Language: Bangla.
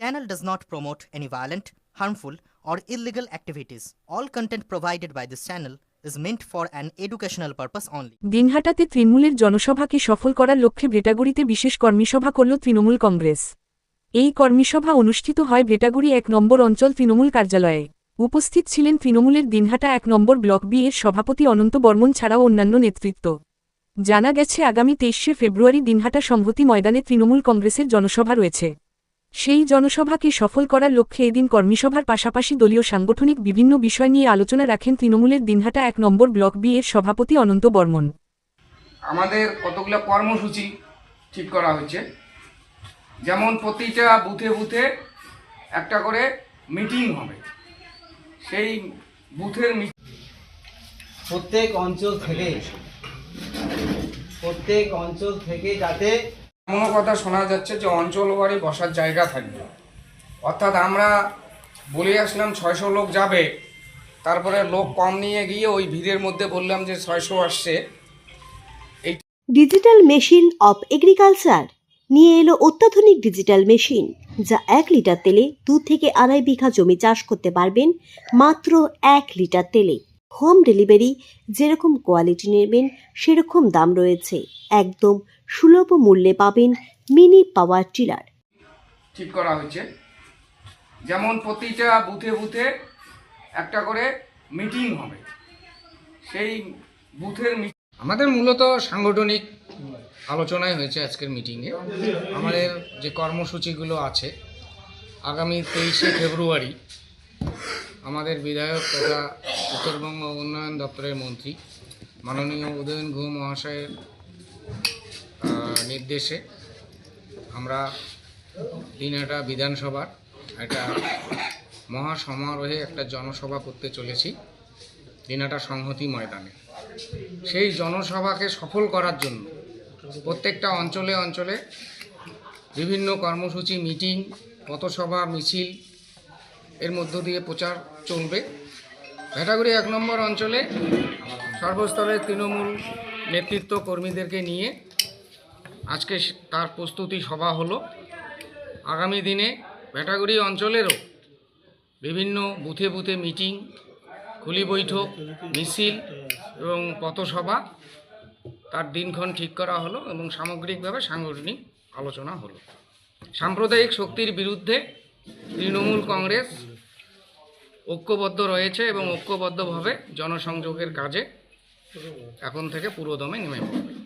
Channel does not promote any violent, harmful, or illegal activities. All content provided by this channel is meant for an educational purpose only. দিনহাটাতে তৃণমূলের জনসভাকে সফল করার লক্ষ্যে ব্রেটাগুড়িতে বিশেষ কর্মীসভা করল তৃণমূল কংগ্রেস এই কর্মীসভা অনুষ্ঠিত হয় ব্রেটাগুড়ি এক নম্বর অঞ্চল তৃণমূল কার্যালয়ে উপস্থিত ছিলেন তৃণমূলের দিনহাটা এক নম্বর ব্লক বি এর সভাপতি অনন্ত বর্মন ছাড়াও অন্যান্য নেতৃত্ব জানা গেছে আগামী তেইশে ফেব্রুয়ারি দিনহাটা সংহতি ময়দানে তৃণমূল কংগ্রেসের জনসভা রয়েছে সেই জনসভাকে সফল করার লক্ষ্যে এদিন কর্মীসভার পাশাপাশি দলীয় সাংগঠনিক বিভিন্ন বিষয় নিয়ে আলোচনা রাখেন তৃণমূলের দিনহাটা এক নম্বর ব্লক বি এর সভাপতি অনন্ত বর্মন। আমাদের কতগুলো কর্মসূচি ঠিক করা হচ্ছে যেমন প্রতিটা বুথে বুথে একটা করে মিটিং হবে। সেই বুথের প্রত্যেক অঞ্চল থেকে প্রত্যেক অঞ্চল থেকে যাতে এমনও কথা শোনা যাচ্ছে যে অঞ্চল বাড়ি বসার জায়গা থাকবে। অর্থাৎ আমরা বলে আসলাম ছয়শো লোক যাবে, তারপরে লোক কম নিয়ে গিয়ে ওই ভিড়ের মধ্যে বললাম যে ছয়শো আসছে। ডিজিটাল মেশিন অফ এগ্রিকালচার নিয়ে এলো অত্যাধুনিক ডিজিটাল মেশিন যা এক লিটার তেলে দু থেকে আড়াই বিঘা জমি চাষ করতে পারবেন মাত্র এক লিটার তেলে। হোম ডেলিভারি যেরকম কোয়ালিটি নেবেন, সেরকম দাম রয়েছে। একদম সুলভ মূল্যে পাবেন মিনি পাওয়ার টিলার। ঠিক করা হয়েছে। যেমন প্রতিটা বুথে বুথে একটা করে মিটিং হবে। সেই বুথের আমাদের মূলত সাংগঠনিক আলোচনাই হয়েছে আজকের মিটিংয়ে। আমাদের যে কর্মসূচিগুলো আছে, আগামী তেইশে ফেব্রুয়ারি আমাদের বিধায়ক তথা উত্তরবঙ্গ উন্নয়ন দপ্তরের মন্ত্রী। মাননীয় উদয়ন গুহ মহাশয়ের নির্দেশে আমরা দিনহাটা বিধানসভার একটা মহা সমারোহে একটা জনসভা করতে চলেছি দিনহাটা সংহতি ময়দানে। সেই জনসভাকে সফল করার জন্য প্রত্যেকটা অঞ্চলে অঞ্চলে বিভিন্ন কর্মসূচি, মিটিং, পথসভা, মিছিল এর মধ্য দিয়ে প্রচার চলবে। ভেটাগুড়ি এক নম্বর অঞ্চলে সর্বস্তরের তৃণমূল নেতৃত্ব কর্মীদেরকে নিয়ে আজকে তার প্রস্তুতি সভা হলো। আগামী দিনে ভেটাগুড়ি অঞ্চলেরও বিভিন্ন বুথে বুথে মিটিং, খুলি বৈঠক, মিছিল এবং পথসভা তার দিনক্ষণ ঠিক করা হলো এবং সামগ্রিকভাবে সাংগঠনিক আলোচনা হলো। সাম্প্রদায়িক শক্তির বিরুদ্ধে তৃণমূল কংগ্রেস ঐক্যবদ্ধ রয়েছে এবং ঐক্যবদ্ধভাবে জনসংযোগের কাজে এখন থেকে পুরোদমে নেমে পড়বে।